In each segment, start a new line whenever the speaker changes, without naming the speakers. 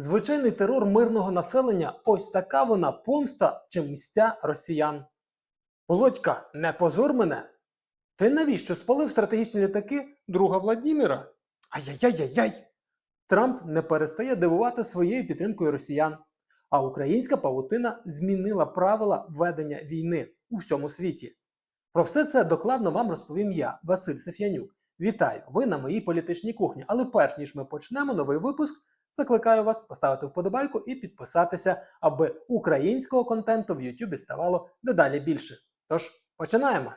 Звичайний терор мирного населення ось така вона помста чи мстя росіян. Володька, не позор мене. Ти навіщо спалив стратегічні літаки друга Владіміра? Ай-яй-яй-яй! Трамп не перестає дивувати своєю підтримкою росіян. А українська павутина змінила правила ведення війни у всьому світі. Про все це докладно вам розповім я, Василь Сеф'янюк. Вітаю! Ви на моїй політичній кухні. Але перш ніж ми почнемо новий випуск, закликаю вас поставити вподобайку і підписатися, аби українського контенту в Ютубі ставало дедалі більше. Тож починаємо!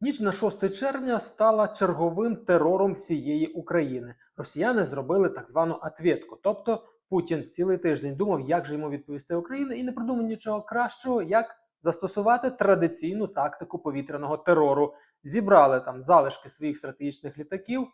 Ніч на 6 червня стала черговим терором всієї України. Росіяни зробили так звану ответку. Тобто Путін цілий тиждень думав, як же йому відповісти Україні, і не придумав нічого кращого, як застосувати традиційну тактику повітряного терору. Зібрали там залишки своїх стратегічних літаків,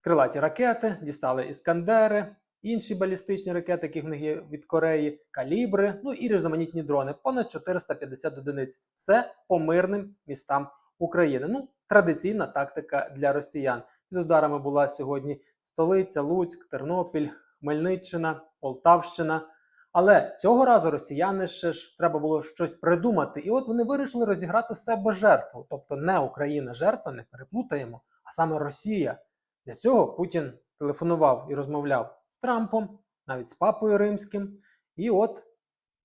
крилаті ракети, дістали іскандери, інші балістичні ракети, які в них є від Кореї, калібри, ну і різноманітні дрони. Понад 450 одиниць. Все по мирним містам України. Ну, традиційна тактика для росіян. Під ударами була сьогодні столиця, Луцьк, Тернопіль, Хмельниччина, Полтавщина. Але цього разу росіяни ще ж треба було щось придумати. І от вони вирішили розіграти себе жертву. Тобто не Україна жертва, не переплутаємо, а саме Росія. Для цього Путін телефонував і розмовляв з Трампом, навіть з Папою Римським. І от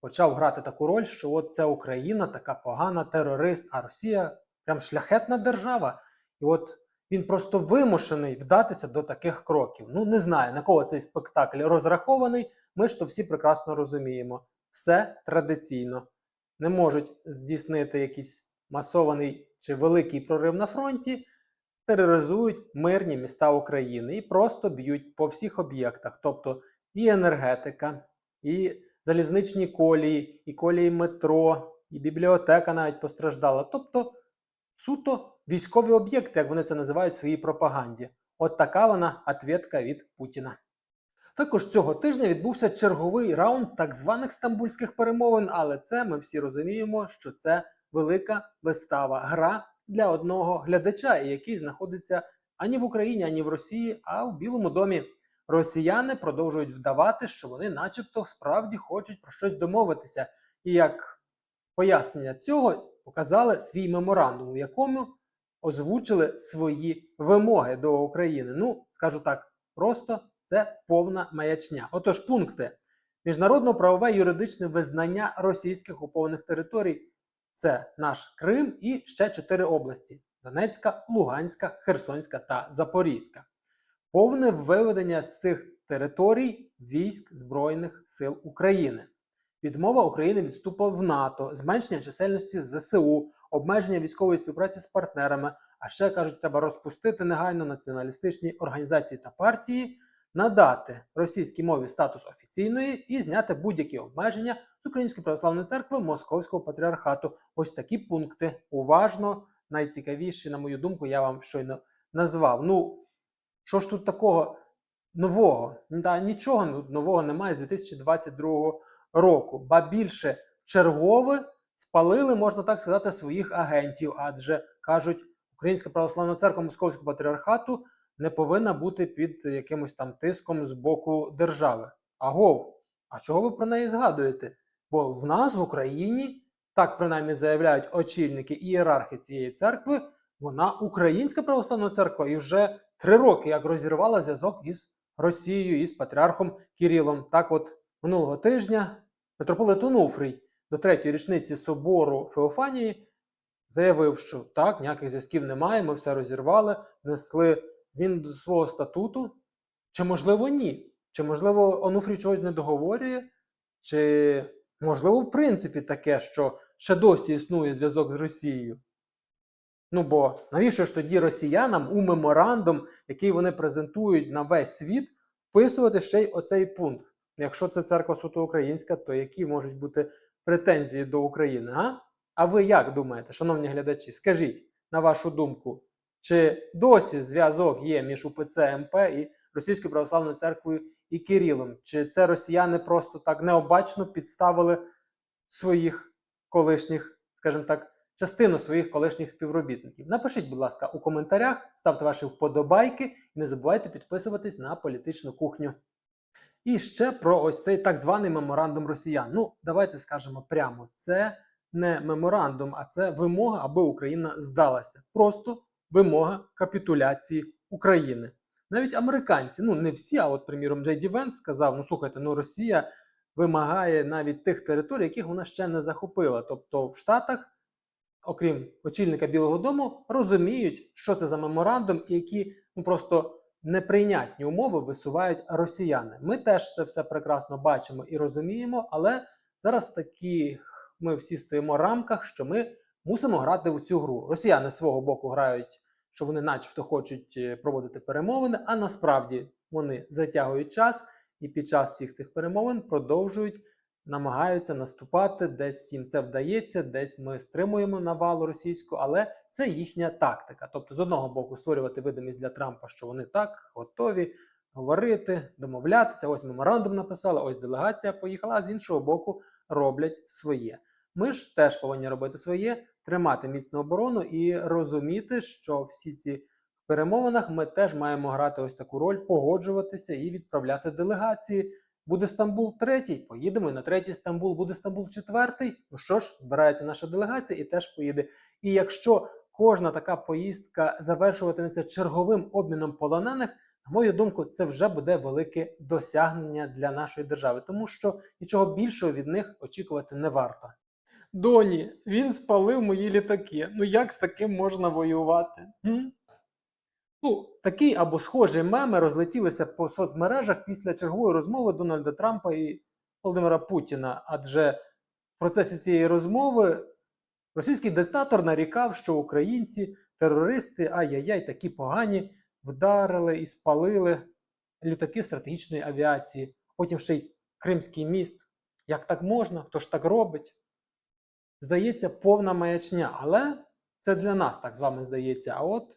почав грати таку роль, що от це Україна така погана терорист, а Росія прям шляхетна держава. І от він просто вимушений вдатися до таких кроків. Ну, не знаю, на кого цей спектакль розрахований. Ми ж то всі прекрасно розуміємо. Все традиційно. Не можуть здійснити якийсь масований чи великий прорив на фронті, тероризують мирні міста України і просто б'ють по всіх об'єктах. Тобто і енергетика, і залізничні колії, і колії метро, і бібліотека навіть постраждала. Тобто суто військові об'єкти, як вони це називають в своїй пропаганді. От така вона ответка від Путіна. Також цього тижня відбувся черговий раунд так званих стамбульських перемовин, але це ми всі розуміємо, що це велика вистава, гра для одного глядача, який знаходиться ані в Україні, ані в Росії, а в Білому домі. Росіяни продовжують вдавати, що вони, начебто, справді хочуть про щось домовитися. І як пояснення цього показали свій меморандум, у якому озвучили свої вимоги до України. Ну, скажу так, просто це повна маячня. Отож, пункти: міжнародно-правове юридичне визнання російських окупованих територій це наш Крим і ще чотири області: Донецька, Луганська, Херсонська та Запорізька. Повне виведення з цих територій військ Збройних сил України. Відмова України від вступу в НАТО, зменшення чисельності ЗСУ, обмеження військової співпраці з партнерами. А ще кажуть, треба розпустити негайно націоналістичні організації та партії, надати російській мові статус офіційної і зняти будь-які обмеження з Української православної церкви Московського патріархату. Ось такі пункти. Уважно, найцікавіші, на мою думку, я вам щойно назвав. Ну, що ж тут такого нового? Та, нічого нового немає з 2022 року. Ба більше чергове спалили, можна так сказати, своїх агентів, адже кажуть, Українська православна церква Московського патріархату не повинна бути під якимось там тиском з боку держави. Агов, а чого ви про неї згадуєте? Бо в нас в Україні, так принаймні заявляють очільники і ієрархи цієї церкви, вона українська православна церква і вже три роки як розірвала зв'язок із Росією із патріархом Кирилом. Так, от минулого тижня митрополит Онуфрій до третьої річниці собору Феофанії заявив, що так, ніяких зв'язків немає, ми все розірвали, внесли зміни до свого статуту. Чи можливо ні? Чи можливо Онуфрій чогось не договорює? Чи можливо, в принципі, таке, що ще досі існує зв'язок з Росією? Ну бо навіщо ж тоді росіянам у меморандум, який вони презентують на весь світ, вписувати ще й оцей пункт? Якщо це церква суто українська, то які можуть бути претензії до України? А? А ви як думаєте, шановні глядачі? Скажіть, на вашу думку, чи досі зв'язок є між УПЦ МП і Російською православною церквою і Кирилом? Чи це росіяни просто так необачно підставили своїх колишніх, скажімо так, частину своїх колишніх співробітників. Напишіть, будь ласка, у коментарях, ставте ваші вподобайки і не забувайте підписуватись на політичну кухню. І ще про ось цей так званий меморандум росіян. Ну, давайте скажемо прямо: це не меморандум, а це вимога, аби Україна здалася. Просто вимога капітуляції України. Навіть американці, ну не всі, а от, приміром, Джей Ді Венс сказав: ну слухайте, ну Росія вимагає навіть тих територій, яких вона ще не захопила. Тобто в Штатах, окрім очільника Білого Дому, розуміють, що це за меморандум, і які ну просто неприйнятні умови висувають росіяни. Ми теж це все прекрасно бачимо і розуміємо, але зараз такі ми всі стоїмо в рамках, що ми мусимо грати в цю гру. Росіяни свого боку грають, що вони, начебто, хочуть е, проводити перемовини, а насправді вони затягують час і під час всіх цих перемовин продовжують намагаються наступати. Десь їм це вдається, десь ми стримуємо навалу російську, але це їхня тактика. Тобто, з одного боку, створювати видимість для Трампа, що вони так готові говорити, домовлятися. Ось меморандум написали, ось делегація поїхала. А з іншого боку, роблять своє. Ми ж теж повинні робити своє, тримати міцну оборону і розуміти, що всі ці перемовинах ми теж маємо грати ось таку роль, погоджуватися і відправляти делегації. Буде Стамбул третій, поїдемо на третій Стамбул, буде Стамбул четвертий. Ну що ж, збирається наша делегація і теж поїде. І якщо кожна така поїздка завершуватиметься черговим обміном полонених, на мою думку, це вже буде велике досягнення для нашої держави, тому що нічого більшого від них очікувати не варто. Доні, він спалив мої літаки. Ну як з таким можна воювати? М? Ну, такий або схожі меми розлетілися по соцмережах після чергової розмови Дональда Трампа і Володимира Путіна. Адже в процесі цієї розмови російський диктатор нарікав, що українці, терористи, ай-яй-яй, такі погані, вдарили і спалили літаки стратегічної авіації. Потім ще й Кримський міст. Як так можна? Хто ж так робить? Здається, повна маячня. Але це для нас так з вами здається. А от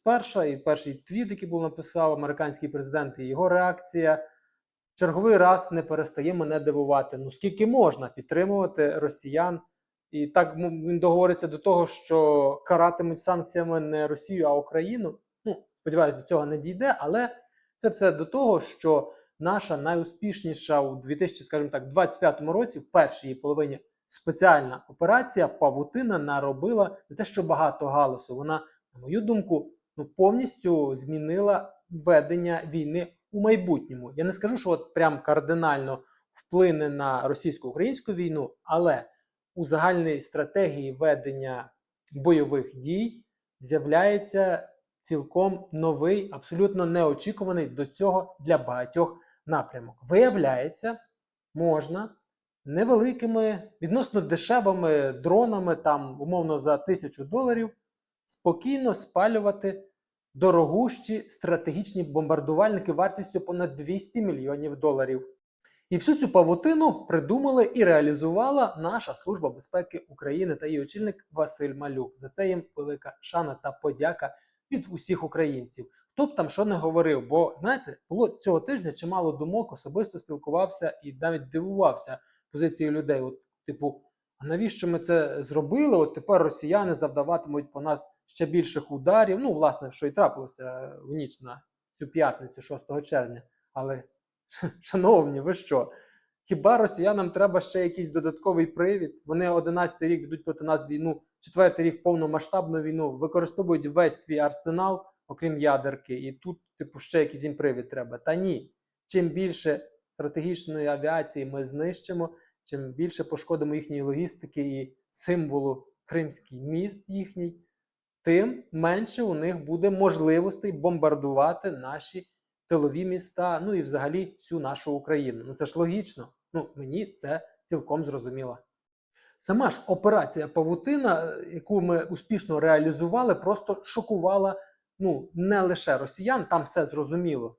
сперша і перший твіт, який був написав американський президент, і його реакція. Черговий раз не перестає мене дивувати. Ну скільки можна підтримувати росіян? І так він договориться до того, що каратимуть санкціями не Росію, а Україну. Ну, сподіваюсь, до цього не дійде, але це все до того, що наша найуспішніша у 2025 році, в першій половині, спеціальна операція Павутина наробила не те, що багато галасу. Вона, на мою думку, ну повністю змінила ведення війни у майбутньому. Я не скажу, що от прям кардинально вплине на російсько-українську війну, але у загальній стратегії ведення бойових дій з'являється цілком новий, абсолютно неочікуваний до цього для багатьох напрямок. Виявляється, можна невеликими, відносно дешевими дронами, там умовно за тисячу доларів, спокійно спалювати дорогущі стратегічні бомбардувальники вартістю понад 200 мільйонів доларів. І всю цю павутину придумали і реалізувала наша служба безпеки України та її очільник Василь Малюк. За це їм велика шана та подяка від усіх українців. Хто б там що не говорив, бо знаєте, було цього тижня чимало думок, особисто спілкувався і навіть дивувався позицією людей. От, типу, а навіщо ми це зробили? От тепер росіяни завдаватимуть по нас ще більших ударів. Ну, власне, що і трапилося в ніч на цю п'ятницю, 6 червня. Але, шановні, ви що? Хіба росіянам треба ще якийсь додатковий привід? Вони 11 рік ведуть проти нас війну, четвертий рік повномасштабну війну, використовують весь свій арсенал, окрім ядерки, і тут, типу, ще якийсь їм привід треба. Та ні. Чим більше стратегічної авіації ми знищимо, чим більше пошкодимо їхньої логістики і символу Кримський міст їхній, тим менше у них буде можливостей бомбардувати наші тилові міста, ну і взагалі всю нашу Україну. Ну це ж логічно. Ну мені це цілком зрозуміло. Сама ж операція Павутина, яку ми успішно реалізували, просто шокувала ну не лише росіян, там все зрозуміло,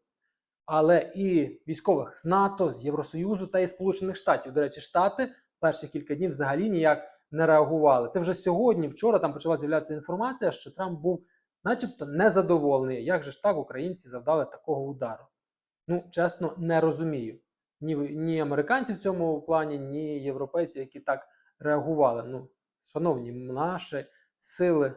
але і військових з НАТО, з Євросоюзу та і Сполучених Штатів. До речі, Штати перші кілька днів взагалі ніяк не реагували. Це вже сьогодні, вчора там почала з'являтися інформація, що Трамп був, начебто, незадоволений. Як же ж так українці завдали такого удару? Ну, чесно, не розумію. Ні, ні американці в цьому плані, ні європейці, які так реагували. Ну, шановні, наші сили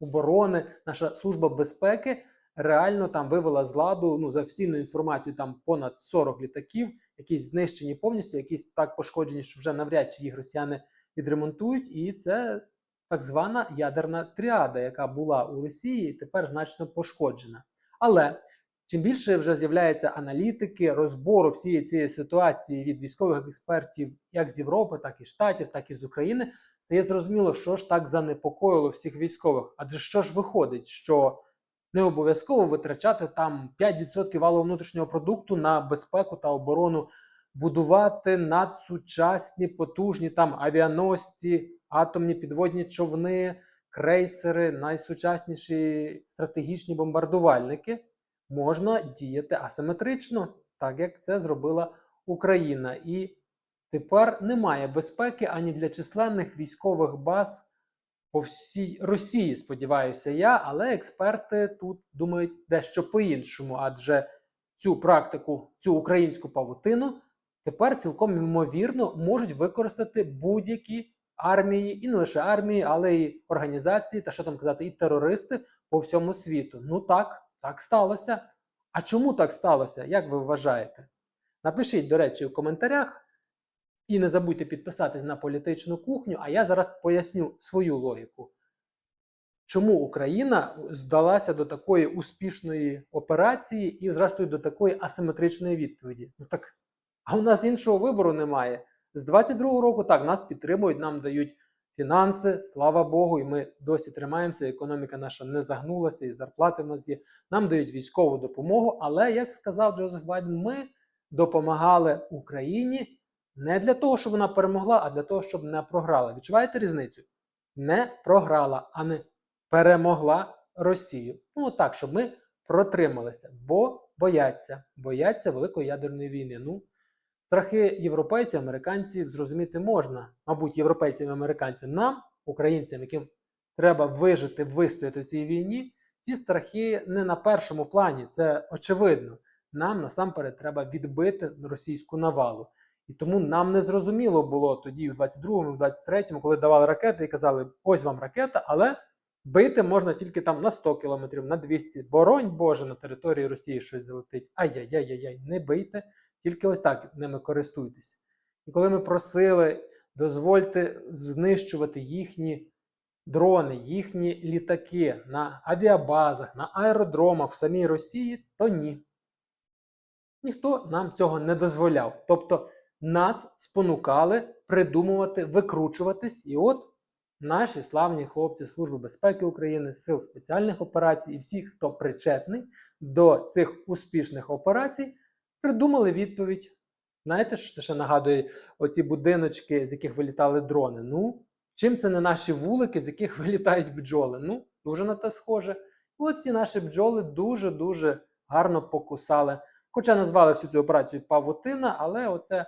оборони, наша служба безпеки реально там вивела з ладу ну, за офіційною інформацією там понад 40 літаків, якісь знищені повністю, якісь так пошкоджені, що вже навряд чи їх росіяни відремонтують. І це так звана ядерна тріада, яка була у Росії, тепер значно пошкоджена. Але чим більше вже з'являється аналітики, розбору всієї цієї ситуації від військових експертів, як з Європи, так і Штатів, так і з України, стає зрозуміло, що ж так занепокоїло всіх військових. Адже що ж виходить, що не обов'язково витрачати там 5% валового внутрішнього продукту на безпеку та оборону, будувати надсучасні потужні там авіаносці, атомні підводні човни, крейсери, найсучасніші стратегічні бомбардувальники. Можна діяти асиметрично, так як це зробила Україна. І тепер немає безпеки ані для численних військових баз по всій Росії, сподіваюся я, але експерти тут думають дещо по-іншому, адже цю практику, цю українську павутину тепер цілком ймовірно можуть використати будь-які армії, і не лише армії, але й організації, та що там казати, і терористи по всьому світу. Ну так, так сталося. А чому так сталося? Як ви вважаєте? Напишіть, до речі, у коментарях. І не забудьте підписатись на політичну кухню, а я зараз поясню свою логіку. Чому Україна здалася до такої успішної операції і, зрештою, до такої асиметричної відповіді? Ну так, а у нас іншого вибору немає. З 22-го року так нас підтримують, нам дають фінанси, слава Богу, і ми досі тримаємося. Економіка наша не загнулася, і зарплати в нас є. Нам дають військову допомогу. Але, як сказав Джозеф Байден, ми допомагали Україні не для того, щоб вона перемогла, а для того, щоб не програла. Відчуваєте різницю? Не програла, а не перемогла Росію. Ну так, щоб ми протрималися, бо бояться, бояться великої ядерної війни. Ну, страхи європейців, американців зрозуміти можна. Мабуть, європейцям і американцям нам, українцям, яким треба вижити, вистояти в цій війні, ці страхи не на першому плані, це очевидно. Нам насамперед треба відбити російську навалу. І тому нам не зрозуміло було тоді, у 22-му, в 23-му, коли давали ракети і казали, ось вам ракета, але бити можна тільки там на 100 кілометрів, на 200. Боронь Боже, на території Росії щось залетить. Ай-яй-яй-яй, не бийте, тільки ось так ними користуйтесь. І коли ми просили, дозвольте знищувати їхні дрони, їхні літаки на авіабазах, на аеродромах в самій Росії, то ні. Ніхто нам цього не дозволяв. Тобто нас спонукали придумувати, викручуватись. І от наші славні хлопці Служби безпеки України, Сил спеціальних операцій і всі, хто причетний до цих успішних операцій, придумали відповідь. Знаєте, що це ще нагадує оці будиночки, з яких вилітали дрони? Ну, чим це не наші вулики, з яких вилітають бджоли? Ну, дуже на те схоже. От ці наші бджоли дуже-дуже гарно покусали. Хоча назвали всю цю операцію павутина, але оце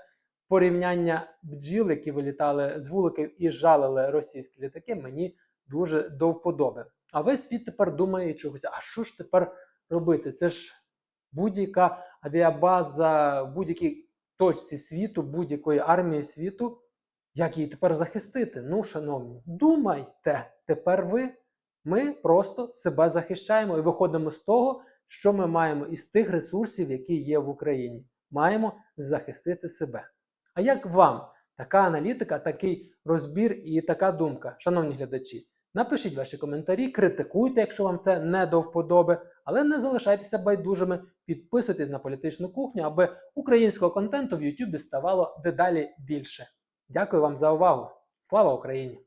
порівняння бджіл, які вилітали з вуликів і жалили російські літаки, мені дуже до вподоби. А весь світ тепер думає чогось, а що ж тепер робити? Це ж будь-яка авіабаза, в будь-якій точці світу, будь-якої армії світу. Як її тепер захистити? Ну, шановні, думайте, тепер ви. Ми просто себе захищаємо і виходимо з того, що ми маємо із тих ресурсів, які є в Україні. Маємо захистити себе. А як вам така аналітика, такий розбір і така думка, шановні глядачі? Напишіть ваші коментарі, критикуйте, якщо вам це не до вподоби, але не залишайтеся байдужими, підписуйтесь на політичну кухню, аби українського контенту в Ютубі ставало дедалі більше. Дякую вам за увагу! Слава Україні!